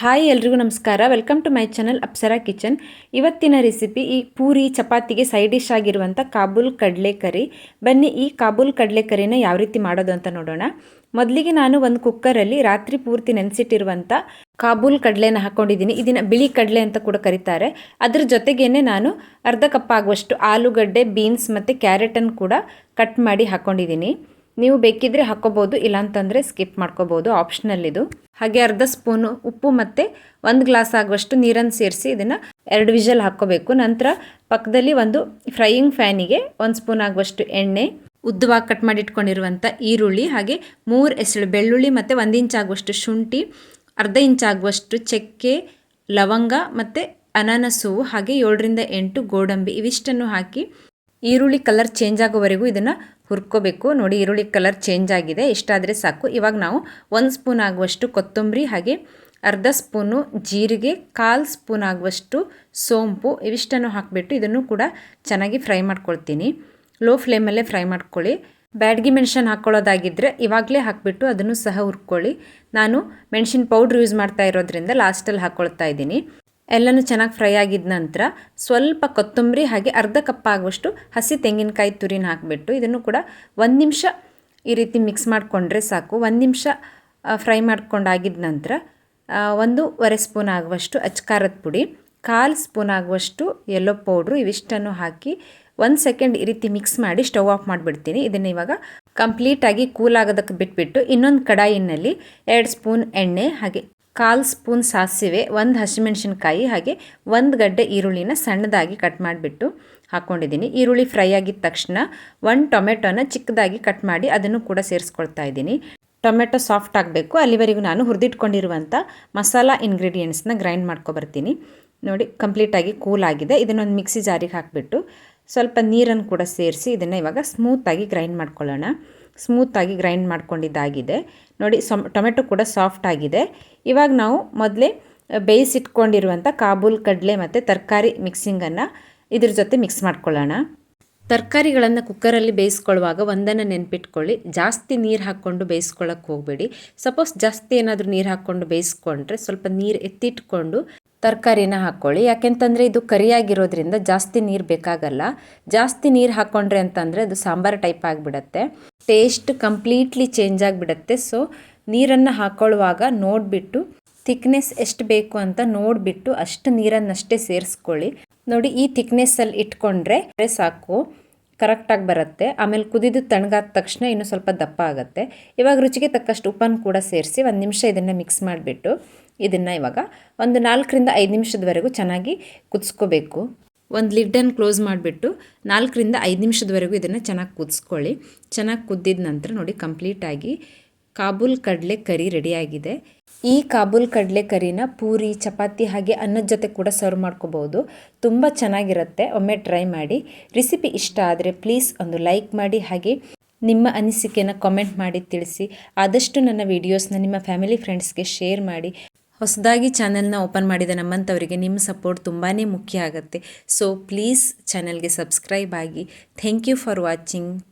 Hi ಎಲ್ರಿಗೂ ನಮಸ್ಕಾರ. Welcome to my channel Apsara kitchen ಇವತ್ತಿನ ರೆಸಿಪಿ ಈ ಪೂರಿ, ಚಪಾತಿಗೆ ಸೈಡ್ ಡಿಶ್ ಆಗಿರುವಂಥ ಕಾಬೂಲ್ ಕಡಲೆ ಕರಿ ಬನ್ನಿ, ಈ ಕಾಬೂಲ್ ಕಡಲೆ ಕಡಲೆಕರಿನ ಯಾವ ರೀತಿ ಮಾಡೋದು ಅಂತ ನೋಡೋಣ. ಮೊದಲಿಗೆ ನಾನು ಒಂದು ಕುಕ್ಕರಲ್ಲಿ ರಾತ್ರಿ ಪೂರ್ತಿ ನೆನೆಸಿಟ್ಟಿರುವಂಥ ಕಾಬೂಲ್ ಕಡಲೆನ ಹಾಕ್ಕೊಂಡಿದ್ದೀನಿ ಇದನ್ನು ಬಿಳಿ ಕಡಲೆ ಅಂತ ಕೂಡ ಕರೀತಾರೆ. ಅದ್ರ ಜೊತೆಗೇನೆ ನಾನು ಅರ್ಧ ಕಪ್ ಆಗುವಷ್ಟು ಆಲೂಗಡ್ಡೆ ಬೀನ್ಸ್ ಮತ್ತು ಕ್ಯಾರೆಟನ್ನು ಕೂಡ ಕಟ್ ಮಾಡಿ ಹಾಕ್ಕೊಂಡಿದ್ದೀನಿ ನೀವು ಬೇಕಿದ್ರೆ ಹಾಕ್ಕೋಬೋದು ಇಲ್ಲಾಂತಂದರೆ ಸ್ಕಿಪ್ ಮಾಡ್ಕೋಬೋದು. ಆಪ್ಷನಲ್ ಇದು. ಹಾಗೆ ಅರ್ಧ ಸ್ಪೂನು ಉಪ್ಪು ಮತ್ತು ಒಂದು ಗ್ಲಾಸ್ ಆಗುವಷ್ಟು ನೀರನ್ನು ಸೇರಿಸಿ ಇದನ್ನು ಎರಡು ವಿಷಲ್ ಹಾಕ್ಕೋಬೇಕು. ನಂತರ ಪಕ್ಕದಲ್ಲಿ ಒಂದು ಫ್ರೈಯಿಂಗ್ ಫ್ಯಾನಿಗೆ ಒಂದು ಸ್ಪೂನ್ ಆಗುವಷ್ಟು ಎಣ್ಣೆ, ಉದ್ದವಾಗಿ ಕಟ್ ಮಾಡಿ ಇಟ್ಕೊಂಡಿರುವಂತ ಈರುಳ್ಳಿ, ಹಾಗೆ ಮೂರು ಎಸಳು ಬೆಳ್ಳುಳ್ಳಿ ಮತ್ತು ಒಂದು ಇಂಚ್ ಆಗುವಷ್ಟು ಶುಂಠಿ, ಅರ್ಧ ಇಂಚ್ ಆಗುವಷ್ಟು ಚಕ್ಕೆ, ಲವಂಗ ಮತ್ತು ಅನಾನಸು, ಹಾಗೆ ಏಳರಿಂದ ಎಂಟು ಗೋಡಂಬಿ ಇವಿಷ್ಟನ್ನು ಹಾಕಿ ಈರುಳ್ಳಿ ಕಲರ್ ಚೇಂಜ್ ಆಗೋವರೆಗೂ ಇದನ್ನು ಹುರ್ಕೋಬೇಕು. ನೋಡಿ, ಈರುಳ್ಳಿ ಕಲರ್ ಚೇಂಜ್ ಆಗಿದೆ. ಇಷ್ಟಾದರೆ ಸಾಕು. ಇವಾಗ ನಾವು ಒಂದು ಸ್ಪೂನ್ ಆಗುವಷ್ಟು ಕೊತ್ತಂಬರಿ, ಹಾಗೆ ಅರ್ಧ ಸ್ಪೂನು ಜೀರಿಗೆ, ಕಾಲು ಸ್ಪೂನ್ ಆಗುವಷ್ಟು ಸೋಂಪು ಇವಿಷ್ಟನ್ನು ಹಾಕಿಬಿಟ್ಟು ಇದನ್ನು ಕೂಡ ಚೆನ್ನಾಗಿ ಫ್ರೈ ಮಾಡ್ಕೊಳ್ತೀನಿ. ಲೋ ಫ್ಲೇಮಲ್ಲೇ ಫ್ರೈ ಮಾಡ್ಕೊಳ್ಳಿ. ಬ್ಯಾಡ್ಗಿ ಮೆಣಸನ್ ಹಾಕ್ಕೊಳ್ಳೋದಾಗಿದ್ದರೆ ಇವಾಗಲೇ ಹಾಕಿಬಿಟ್ಟು ಅದನ್ನು ಸಹ ಹುರ್ಕೊಳ್ಳಿ. ನಾನು ಮೆಣಸಿನ ಪೌಡ್ರ್ ಯೂಸ್ ಮಾಡ್ತಾ ಇರೋದ್ರಿಂದ ಲಾಸ್ಟಲ್ಲಿ ಹಾಕ್ಕೊಳ್ತಾ ಇದ್ದೀನಿ. ಎಲ್ಲನೂ ಚೆನ್ನಾಗಿ ಫ್ರೈ ಆಗಿದ ನಂತರ ಸ್ವಲ್ಪ ಕೊತ್ತಂಬರಿ ಹಾಗೆ ಅರ್ಧ ಕಪ್ ಆಗುವಷ್ಟು ಹಸಿ ತೆಂಗಿನಕಾಯಿ ತುರಿನ ಹಾಕಿಬಿಟ್ಟು ಇದನ್ನು ಕೂಡ ಒಂದು ನಿಮಿಷ ಈ ರೀತಿ ಮಿಕ್ಸ್ ಮಾಡಿಕೊಂಡ್ರೆ ಸಾಕು. ಒಂದು ನಿಮಿಷ ಫ್ರೈ ಮಾಡ್ಕೊಂಡಾಗಿದ್ದ ನಂತರ ಒಂದೂವರೆ ಸ್ಪೂನ್ ಆಗುವಷ್ಟು ಅಚ್ಕಾರದ ಪುಡಿ, ಕಾಲು ಸ್ಪೂನ್ ಆಗುವಷ್ಟು ಯೆಲ್ಲೋ ಪೌಡ್ರು ಇವಿಷ್ಟನ್ನು ಹಾಕಿ ಒಂದು ಸೆಕೆಂಡ್ ಈ ರೀತಿ ಮಿಕ್ಸ್ ಮಾಡಿ ಸ್ಟವ್ ಆಫ್ ಮಾಡಿಬಿಡ್ತೀನಿ. ಇದನ್ನು ಇವಾಗ ಕಂಪ್ಲೀಟಾಗಿ ಕೂಲ್ ಆಗೋದಕ್ಕೆ ಬಿಟ್ಬಿಟ್ಟು ಇನ್ನೊಂದು ಕಡಾಯಿನಲ್ಲಿ ಎರಡು ಸ್ಪೂನ್ ಎಣ್ಣೆ ಹಾಗೆ ಕಾಲು ಸ್ಪೂನ್ ಸಾಸಿವೆ, ಒಂದು ಹಸಿಮೆಣಸಿನ್ಕಾಯಿ ಹಾಗೆ ಒಂದು ಗಡ್ಡೆ ಈರುಳ್ಳಿನ ಸಣ್ಣದಾಗಿ ಕಟ್ ಮಾಡಿಬಿಟ್ಟು ಹಾಕ್ಕೊಂಡಿದ್ದೀನಿ ಈರುಳ್ಳಿ ಫ್ರೈ ಆಗಿದ ತಕ್ಷಣ ಒಂದು ಟೊಮೆಟೊನ ಚಿಕ್ಕದಾಗಿ ಕಟ್ ಮಾಡಿ ಅದನ್ನು ಕೂಡ ಸೇರಿಸ್ಕೊಳ್ತಾ ಇದ್ದೀನಿ. ಟೊಮೆಟೊ ಸಾಫ್ಟ್ ಆಗಬೇಕು. ಅಲ್ಲಿವರೆಗೂ ನಾನು ಹುರಿದಿಟ್ಕೊಂಡಿರುವಂಥ ಮಸಾಲ ಇಂಗ್ರೀಡಿಯೆಂಟ್ಸ್ನ ಗ್ರೈಂಡ್ ಮಾಡ್ಕೊಬರ್ತೀನಿ ನೋಡಿ ಕಂಪ್ಲೀಟಾಗಿ ಕೂಲ್ ಆಗಿದೆ. ಇದನ್ನೊಂದು ಮಿಕ್ಸಿ ಜಾರಿಗೆ ಹಾಕಿಬಿಟ್ಟು ಸ್ವಲ್ಪ ನೀರನ್ನು ಕೂಡ ಸೇರಿಸಿ ಇದನ್ನು ಇವಾಗ ಸ್ಮೂತಾಗಿ ಗ್ರೈಂಡ್ ಮಾಡ್ಕೊಳ್ಳೋಣ. ಸ್ಮೂತಾಗಿ ಗ್ರೈಂಡ್ ಮಾಡ್ಕೊಂಡಿದ್ದಾಗಿದೆ. ನೋಡಿ, ಸೊಮ್, ಟೊಮೆಟೊ ಕೂಡ ಸಾಫ್ಟ್ ಆಗಿದೆ. ಇವಾಗ ನಾವು ಮೊದಲೇ ಬೇಯಿಸಿಟ್ಕೊಂಡಿರುವಂಥ ಕಾಬೂಲ್ ಕಡಲೆ ಮತ್ತು ತರಕಾರಿ ಮಿಕ್ಸಿಂಗನ್ನು ಇದ್ರ ಜೊತೆ ಮಿಕ್ಸ್ ಮಾಡ್ಕೊಳ್ಳೋಣ. ತರಕಾರಿಗಳನ್ನು ಕುಕ್ಕರಲ್ಲಿ ಬೇಯಿಸ್ಕೊಳ್ಳುವಾಗ ಒಂದನ್ನು ನೆನ್ಪಿಟ್ಕೊಳ್ಳಿ. ಜಾಸ್ತಿ ನೀರು ಹಾಕ್ಕೊಂಡು ಬೇಯಿಸ್ಕೊಳ್ಳೋಕೆ ಹೋಗಬೇಡಿ. ಸಪೋಸ್ ಜಾಸ್ತಿ ಏನಾದರೂ ನೀರು ಹಾಕ್ಕೊಂಡು ಬೇಯಿಸ್ಕೊಂಡ್ರೆ ಸ್ವಲ್ಪ ನೀರು ಎತ್ತಿಟ್ಕೊಂಡು ತರಕಾರಿನ ಹಾಕ್ಕೊಳ್ಳಿ ಯಾಕೆಂತಂದರೆ ಇದು ಕರಿಯಾಗಿರೋದ್ರಿಂದ ಜಾಸ್ತಿ ನೀರು ಬೇಕಾಗಲ್ಲ. ಜಾಸ್ತಿ ನೀರು ಹಾಕ್ಕೊಂಡ್ರೆ ಅಂತಂದರೆ ಅದು ಸಾಂಬಾರು ಟೈಪ್ ಆಗಿಬಿಡತ್ತೆ. ಟೇಸ್ಟ್ ಕಂಪ್ಲೀಟ್ಲಿ ಚೇಂಜ್ ಆಗಿಬಿಡತ್ತೆ. ಸೊ ನೀರನ್ನು ಹಾಕ್ಕೊಳ್ಳುವಾಗ ನೋಡಿಬಿಟ್ಟು ಥಿಕ್ನೆಸ್ ಎಷ್ಟು ಬೇಕು ಅಂತ ನೋಡಿಬಿಟ್ಟು ಅಷ್ಟು ನೀರನ್ನಷ್ಟೇ ಸೇರಿಸ್ಕೊಳ್ಳಿ. ನೋಡಿ, ಈ ಥಿಕ್ನೆಸ್ಸಲ್ಲಿ ಇಟ್ಕೊಂಡ್ರೆ ಸಾಕು ಕರೆಕ್ಟಾಗಿ ಬರುತ್ತೆ. ಆಮೇಲೆ ಕುದಿದು ತಣ್ಣಗಾದ ತಕ್ಷಣ ಇನ್ನೂ ಸ್ವಲ್ಪ ದಪ್ಪ ಆಗುತ್ತೆ. ಇವಾಗ ರುಚಿಗೆ ತಕ್ಕಷ್ಟು ಉಪ್ಪನ್ನು ಕೂಡ ಸೇರಿಸಿ ಒಂದು ನಿಮಿಷ ಇದನ್ನು ಮಿಕ್ಸ್ ಮಾಡಿಬಿಟ್ಟು ಇದನ್ನು ಇವಾಗ ಒಂದು ನಾಲ್ಕರಿಂದ ಐದು ನಿಮಿಷದವರೆಗೂ ಚೆನ್ನಾಗಿ ಕುದಿಸ್ಕೋಬೇಕು. ಒಂದು ಲಿಡ್ಡನ್ನು ಕ್ಲೋಸ್ ಮಾಡಿಬಿಟ್ಟು ನಾಲ್ಕರಿಂದ ಐದು ನಿಮಿಷದವರೆಗೂ ಇದನ್ನು ಚೆನ್ನಾಗಿ ಕುದಿಸ್ಕೊಳ್ಳಿ. ಚೆನ್ನಾಗಿ ಕುದ್ದಿದ ನಂತರ ನೋಡಿ ಕಂಪ್ಲೀಟಾಗಿ ಕಾಬೂಲ್ ಕಡಲೆ ಕರಿ ರೆಡಿಯಾಗಿದೆ ಈ ಕಾಬೂಲ್ ಕಡಲೆ ಕರಿನ ಪೂರಿ, ಚಪಾತಿ ಹಾಗೆ ಅನ್ನದ ಜೊತೆ ಕೂಡ ಸರ್ವ್ ಮಾಡ್ಕೋಬೋದು. ತುಂಬ ಚೆನ್ನಾಗಿರುತ್ತೆ. ಒಮ್ಮೆ ಟ್ರೈ ಮಾಡಿ. ರೆಸಿಪಿ ಇಷ್ಟ ಆದರೆ ಪ್ಲೀಸ್ ಒಂದು ಲೈಕ್ ಮಾಡಿ. ಹಾಗೆ ನಿಮ್ಮ ಅನಿಸಿಕೆನ ಕಾಮೆಂಟ್ ಮಾಡಿ ತಿಳಿಸಿ. ಆದಷ್ಟು ನನ್ನ ವೀಡಿಯೋಸ್ನ ನಿಮ್ಮ ಫ್ಯಾಮಿಲಿ ಫ್ರೆಂಡ್ಸ್ಗೆ ಶೇರ್ ಮಾಡಿ. ಹೊಸದಾಗಿ ಚಾನೆಲ್ನ ಓಪನ್ ಮಾಡಿದ ನಮ್ಮಂಥವರಿಗೆ ನಿಮ್ಮ ಸಪೋರ್ಟ್ ತುಂಬಾ ಮುಖ್ಯ ಆಗುತ್ತೆ. ಸೊ ಪ್ಲೀಸ್ ಚಾನೆಲ್ಗೆ ಸಬ್ಸ್ಕ್ರೈಬ್ ಆಗಿ. Thank you for watching